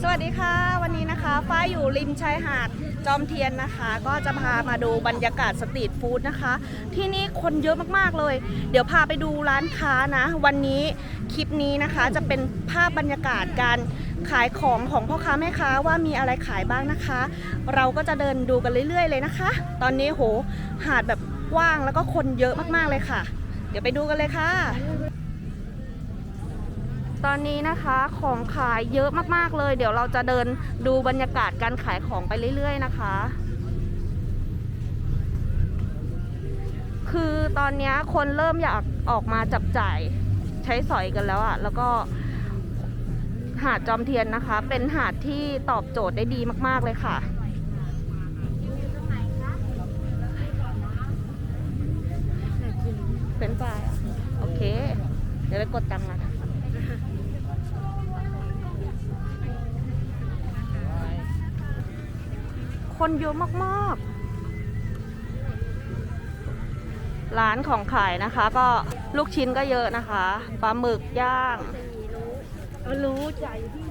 สวัสดีค่ะ วันนี้นะคะฝ้ายอยู่ริมชายหาดจอมเทียนนะคะ ก็จะพามาดูบรรยากาศสตรีทฟู้ดนะคะ ที่นี่คนเยอะมากๆเลย เดี๋ยวพาไปดูร้านค้านะ วันนี้คลิปนี้นะคะจะเป็นภาพบรรยากาศการขายของของพ่อค้าแม่ค้าว่ามีอะไรขายบ้างนะคะ เราก็จะเดินดูกันเรื่อย ๆ เลยนะคะ ตอนนี้โหหาดแบบกว้างแล้วก็คนเยอะมากๆเลยค่ะ เดี๋ยวไปดูกันเลยค่ะ ตอนนี้นะคะของขายเยอะมากๆเลย เดี๋ยวเราจะเดินดูบรรยากาศการขายของไปเรื่อย ๆ นะคะ คือตอนนี้คนเริ่มอยากออกมาจับจ่ายใช้สอยกันแล้วอะแล้วก็หาดจอมเทียนนะคะ เป็นหาดที่ตอบโจทย์ได้ดีมาก ๆ เลยค่ะเป็นฝ่ายอะโอเค เดี๋ยวไปกดตังค์นะ คนเยอะมากๆ ร้านของขายนะคะ ก็ลูกชิ้นก็เยอะนะคะปลาหมึกย่างรู้ใจที่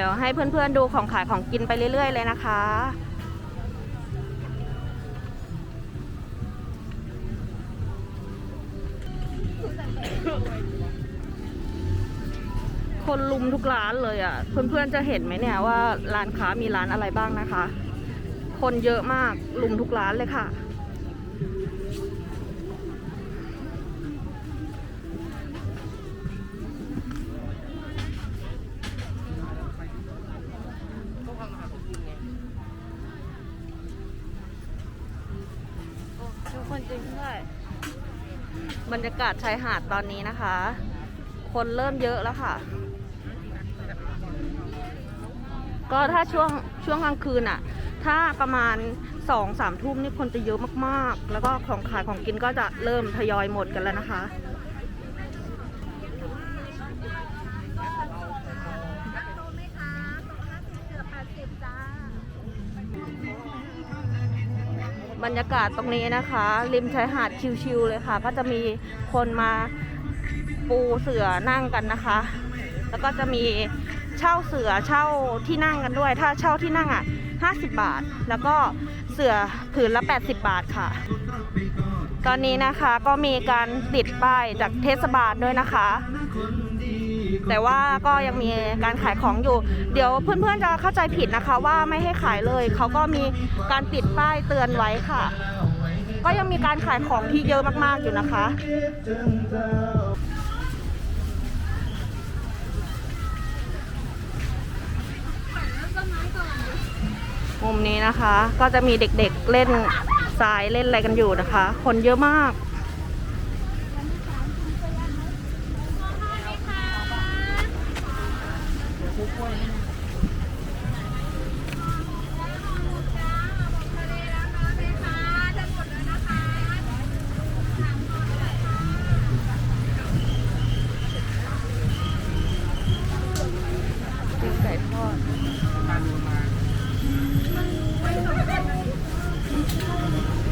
ดี๋ยวให้เพื่อนๆดูของขายของกินไปเรื่อยๆเลยนะคะ คนลุมทุกร้านเลยอะ เพื่อนๆจะเห็นไหมเนี่ยว่าร้านค้ามีร้านอะไรบ้างนะคะ คนเยอะมากลุมทุกร้านเลยค่ะ จริงด้วยบรรยากาศชายหาดตอนนี้นะคะ คนเริ่มเยอะแล้วค่ะ ก็ถ้าช่วงช่วงกลางคืนอะถ้าประมาณสองสามทุ่มนี่คนจะเยอะมากๆ แล้วก็ของขายของกินก็จะเริ่มทยอยหมดกันแล้วนะคะ บรรยากาศตรงนี้นะคะ ริมชายหาดชิวๆเลยค่ะ ก็จะมีคนมาปูเสือนั่งกันนะคะ แล้วก็จะมี เช่าเสือเช่าที่นั่งกันด้วย ถ้าเช่าที่นั่งอะ 50 บาท แล้วก็เสือผืนละ 80 บาทค่ะ ตอนนี้นะคะก็มีการติดป้ายจากเทศบาลด้วยนะคะ แต่ว่าก็ยังมีการขายของอยู่ เดี๋ยวเพื่อนๆจะเข้าใจผิดนะคะว่าไม่ให้ขายเลย เขาก็มีการติดป้ายเตือนไว้ค่ะ ก็ยังมีการขายของที่เยอะมากๆอยู่นะคะ มุมนี้นะคะ ก็จะมีเด็กๆเล่นทรายเล่นอะไรกันอยู่นะคะ คนเยอะมาก ไก่ทอด Thank you.